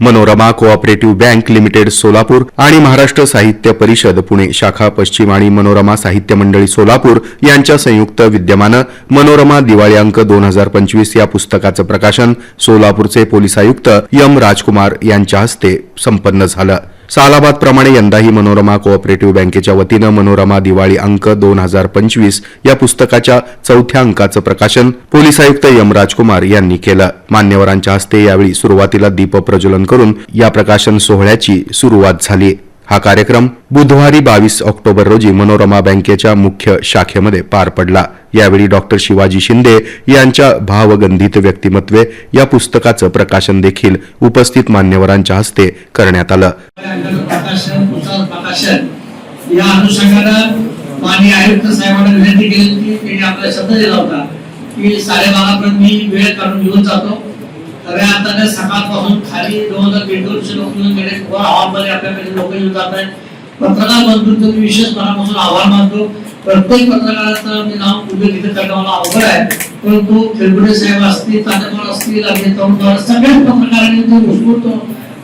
Manorama cooperative bank limited Solapur आणि महाराष्ट्र साहित्य परिषद पुणे शाखा पश्चिम आणि मनोरमा साहित्य मंडळी सोलापूर यांच्या संयुक्त विद्यमानं मनोरमा दिवाळी अंक दोन हजार पंचवीस या पुस्तकाचं प्रकाशन सोलापूरचे पोलीस आयुक्त यम राजकुमार यांच्या हस्ते संपन्न झालं. सालाबाद प्रमाणे यंदाही मनोरमा कोऑपरेटिव्ह बँकेच्या वतीनं मनोरमा दिवाळी अंक दोन हजार पंचवीस या पुस्तकाच्या चौथ्या अंकाचं प्रकाशन पोलीस आयुक्त यम राजकुमार यांनी केलं. मान्यवरांच्या हस्ते यावेळी सुरुवातीला दीप प्रज्वलन करून या प्रकाशन सोहळ्याची सुरुवात झाली. हा कार्यक्रम बुधवारी बावीस ऑक्टोबर रोजी मनोरमा बँकेच्या मुख्य शाखेमध्ये पार पडला. यावेळी डॉक्टर शिवाजी शिंदे यांच्या भावगंधित व्यक्तिमत्वे या पुस्तकाचं प्रकाशन देखील उपस्थित मान्यवरांच्या हस्ते करण्यात आलं. या अनुषंगानं माननीय आयुक्त साहेबांना विनंती केली होती त्यांनी आपला शब्द दिला होता की मी वेळ काढून घेऊन जातो. खऱ्या अर्थाने सकाळपासून खाली दोन हजार पेट्रोलचे लोक येऊन गेले. हॉलमध्ये आपल्याकडे लोक येऊन जात आहेत. पत्रकार बंधूंचं मी विशेष मनापासून आभार मानतो. प्रत्येक पत्रकाराचं मी नाव उल्लेख तिथे करणं मला अवघड आहे. परंतु खेळगुडे साहेब असतील तातेमार असतील अभिनेता तरुण सगळ्याच पत्रकारांनी ते उत्स्फूर्त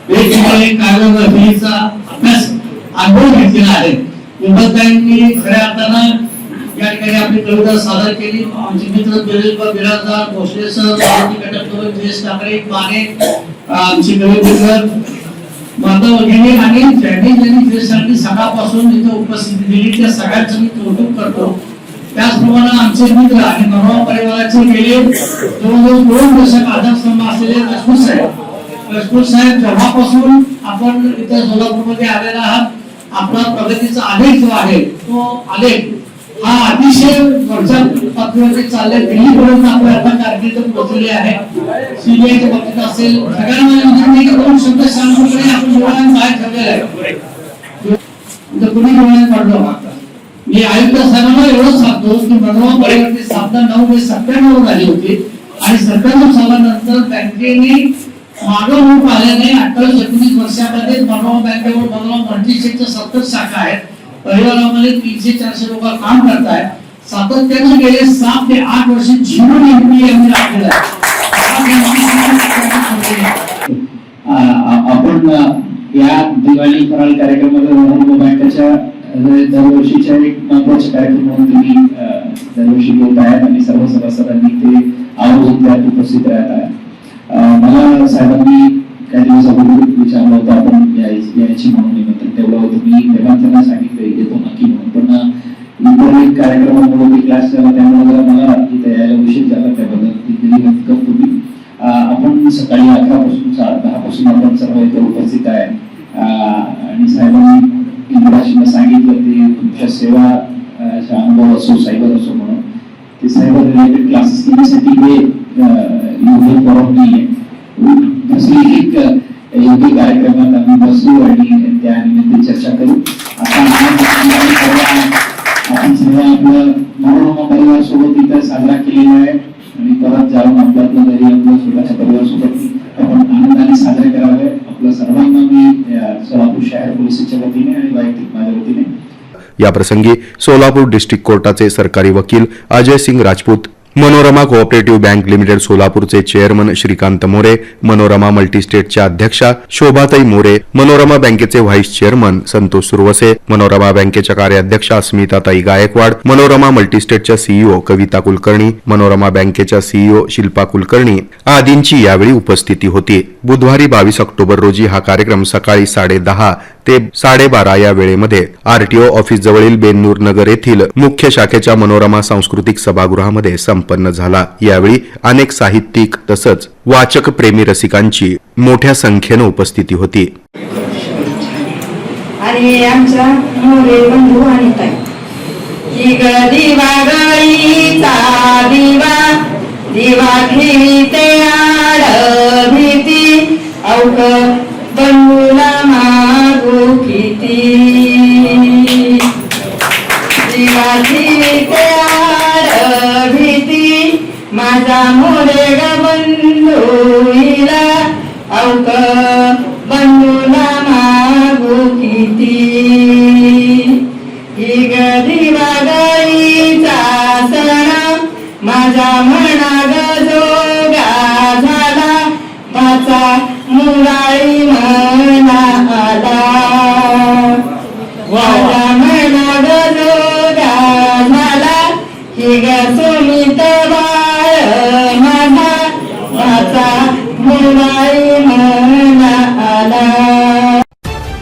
वेगवेगळे कायद्याचा अभ्यास अनुभव घेतलेला आहे. विभागांनी खऱ्या अर्थानं या ठिकाणी आपली कविता सादर केली. आमचे मित्र दिलीप बिराजदार भोसले सर जयेश ठाकरे माने आमचे कवितेकर माधव वगैरे आणि ज्यांनी ज्यांनी देशासाठी सकाळपासून इथे उपस्थिती दिली त्या सगळ्यांचं मी कौतुक करतो. त्याचप्रमाणे आमचे मित्र आणि मनोहर परिवाराचे गेले. जवळजवळ दोन दशक आधारस्तंभ असलेले राजपूत साहेब. राजपूत साहेब जेव्हापासून आपण इथे सोलापूरमध्ये आलेला आहात आपला प्रगतीचा आलेख जो आहे तो आलेख हा अतिशय वरच्या पातळीवरती चाललाय दिल्लीपर्यंत आपल्या आता कार्यक्रम पोहोचलेली आहे. सीबीआयच्या बाबतीत असेल सगळ्यांना विनंती की दोन शब्द शांतपणे आपण डोळ्यांना बाहेर ठेवलेलं आहे. इथं कुणी डोळ्यात पडलो हो मी आयुक्त साहेबांना एवढं सांगतो की मनोहर परिवर्तन स्थापना नऊ ते सत्त्याण्णव झाली होती. आणि सत्त्याण्णव सालानंतर बँकेने मागं रूप आल्याने अठ्ठावीस एकोणीस वर्षामध्ये मनोहर बँकेवर मनोहर मल्टीस्टेटच्या सत्तर शाखा आहेत. परिवारामध्ये तीनशे चारशे लोक काम करतायत. सातत्याने गेले सात ते आठ वर्ष झिरो एमपीए आम्ही राखलेलं आहे. आपण या दिवाळी फराळ कार्यक्रमामध्ये मनोरम बँकेच्या दरवर्षीच्या एक महत्त्वाचे कार्यक्रम म्हणून तुम्ही दरवर्षी घेत आहेत आणि सर्व सभासदांनी ते आवर्जून त्यात उपस्थित राहत आहे मला साहेबांनी काही दिवस अगोदर विचारलं होतं आपण याय- यायची म्हणून निमंत्रण ठेवलं मी तेव्हा त्यांना सांगितलं येतो नक्की म्हणून. पण इंटरनेट कार्यक्रमामुळे ते क्लास झाला त्यामुळे जरा मला रात्री तयार उशीर झाला त्याबद्दल ती दिली आपण सकाळी अकरा पासून दहा पासून आपण सर्व इथे उपस्थित आहे. आणि साहेबांनी इंदिराजींना सांगितलं ते तुमच्या सेवा अनुभव असो सायबर असो म्हणून ते सायबर रिलेटेड क्लासेस घेण्यासाठी हे अ, योग्य फोरम नाही आहे दुसरी एक अ, योग्य कार्यक्रमात आम्ही बसू आणि त्या निमित्त चर्चा करू. आता आपण सर्व- आपलं मनोरमा परिवार सोबत इथं साजरा केलेला आहे. आणि परत जाऊन आपल्यातलं घरी आपलं स्वतःच्या परिवार सोबत आपण आनंदाने साजरे करावे. आपलं सर्वांना मी सोलापूर शहर पोलिसांच्या वतीने आणि वैयक्तिक माझ्या वतीने. याप्रसंगी सोलापूर डिस्ट्रिक्ट कोर्टाचे सरकारी वकील Ajay Singh Rajput Manorama cooperative bank limited सोलापूरचे चेअरमन श्रीकांत मोरे मनोरमा मल्टीस्टेटच्या अध्यक्षा शोभाताई मोरे मनोरमा बँकेचे व्हाईस चेअरमन संतोष सुरवसे मनोरमा बँकेच्या कार्याध्यक्षा अस्मिताताई गायकवाड मनोरमा मल्टीस्टेटच्या सीईओ कविता कुलकर्णी मनोरमा बँकेच्या सीईओ शिल्पा कुलकर्णी आदींची यावेळी उपस्थिती होती. बुधवारी बावीस ऑक्टोबर रोजी हा कार्यक्रम सकाळी साडेदहा ते साडेबारा या वेळेमध्ये आरटीओ ऑफिस जवळील बेन्नूर नगर येथील मुख्य शाखेच्या मनोरमा सांस्कृतिक सभागृहामध्ये संपन्न झाला. यावेळी अनेक साहित्यिक तसंच वाचक प्रेमी रसिकांची मोठ्या संख्येनं उपस्थिती होती. आणि आमच्या मोरे बंधू आणि ताई. दिवा गळीचा दिवा दिवा आड भीती अवघ माझा मोरेग बंधू हिला अवक बंधूला मागू किती ही ग दिवागळीचा माझा म्हणा जोगा झाला माझा मुराळी